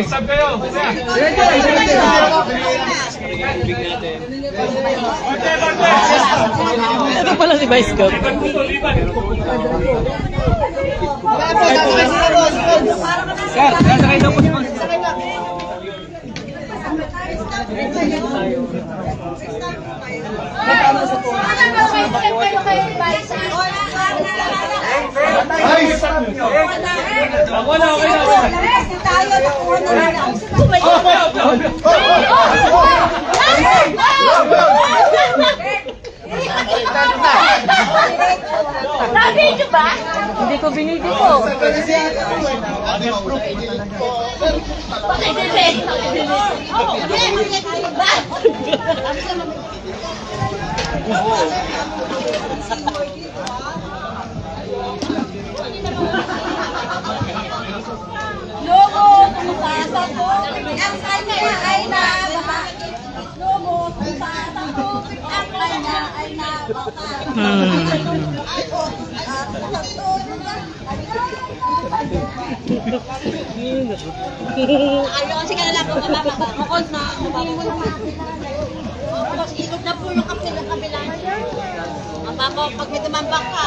Isab kayo. Ito pala si Vice Gov. Ano ba, may step kayo kayo, guys? Wala, wala, wala. Tayo, nakuha na lang. Nabidyo ba? Hindi ko binigay ko. Pakidilig. Logo, kumapasa ko. Ang kanya ay nabaka. Logo, kumapasa ko. Ang kanya ay nabaka. Ayaw kasi ka na lang kung mababa. Mukod na. Ikot na po yung kapila kabila. Mababa, pag may tumambak ka,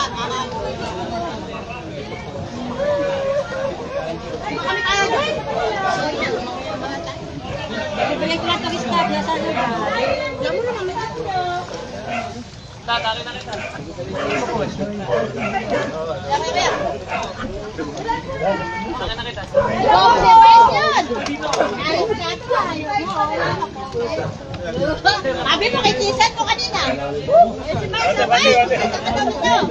kami ko lang ito start na sana ba? Alam mo naman, may tatlo. Tatari na ba? Na kita. Si Wes yan. Ayos na ito, ayaw mo. Sabi mo kay Tisan mo kanina. Eh, si si Wes. Ito ka daw.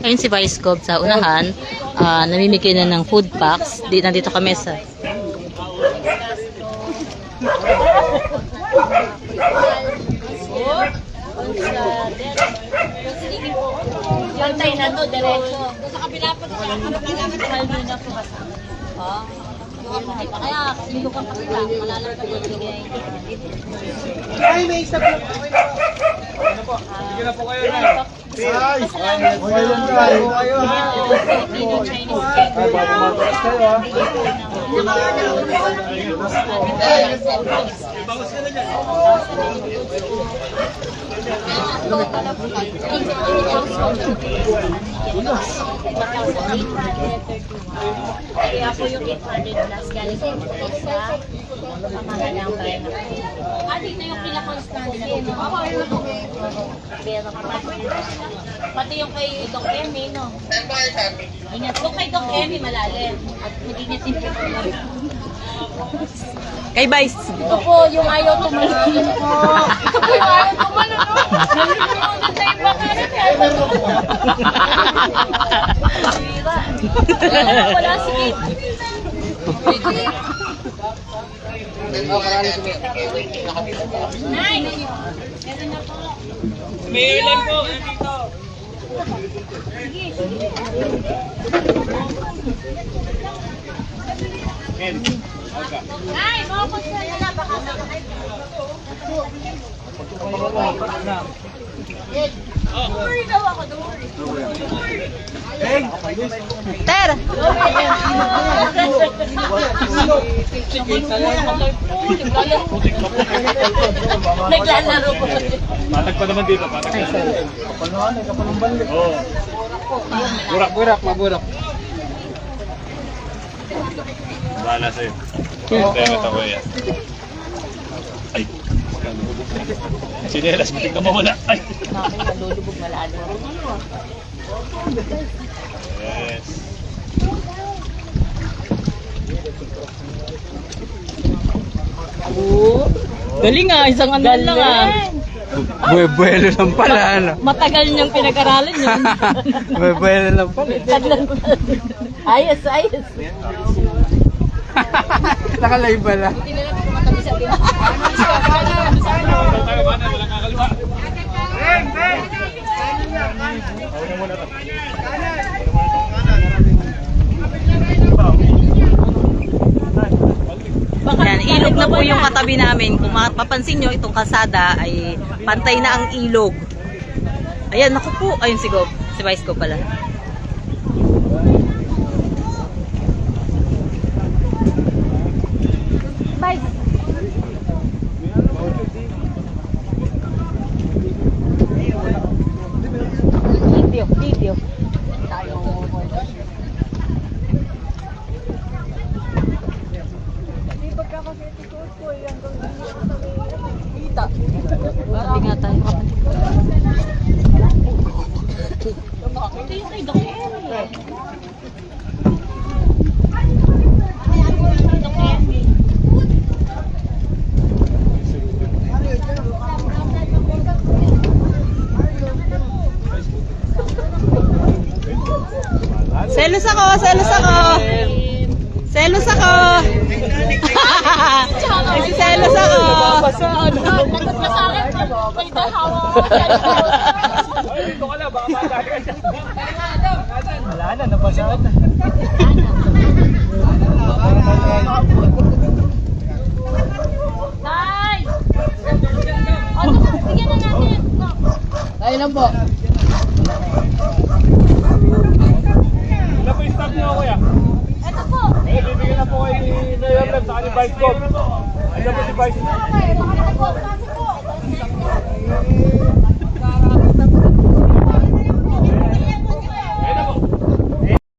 Ayun si Vice Gov sa unahan. ah, namimigay na ng food packs. Di nandito kami sa... Pantay na to, diretso. Sa kabila po, sa kabila po, mahal mo na po kasi. Ha? Kaya, hindi ko kang pakita. Malalang ka bibigay. Sige na po kayo na. Chinese. Kaya po yung 800 plus galing sa sa pamahalang bayan na Ah, dito yung pinaka-constancy. Pero pati yung kay Doc Emmy, no? Ingat ko kay Doc Emmy, malalim. At mag-ingat din po. Kay Vice. Ito po yung ayaw tumalon. Po. Ito po yung ayaw tumalon. Nalulunod sa iba ka rin. Sira. Wala, si Kate. Meron na po. May ilan po. Nay, konser na lang. Baka sa Worry daw ako, don't worry. Ter! Naglalaro po. Patag pa naman dito. Patag pa naman. Kapal na. Kapal ng balik. Burak, burak. Maburak. Bahala sa'yo. Kaya ito ko yan. Ay. Sinelas, matig ka mawala. Ay. Nalulubog malalim. Yes. Galing ah, isang ano lang ah. Buwe-buwelo lang pala, ano? Matagal niyang pinag-aralan yun. Buwe-buwelo lang pala. Ayos, ayos. Nakalive pala. Ba na? Walang kakaliwa. Una muna to. Yan, ilog na po yung katabi namin. Kung mapapansin nyo, itong kasada ay pantay na ang ilog. Ayan, naku po. Ayun si Gob. Si Vice ko pala. Selos ako, selos ako. Selos ako. Nagsiselos ako. Nagot ka sa akin. May dahawa. Ay, dito ka lang. Baka dyan. Wala na, nabasa na. Na natin. Ilan po yung stock niyo, kuya? Ito po. Eh, bibigyan na po kayo ni Kanyang Vice Cop. Ayan po si Vice.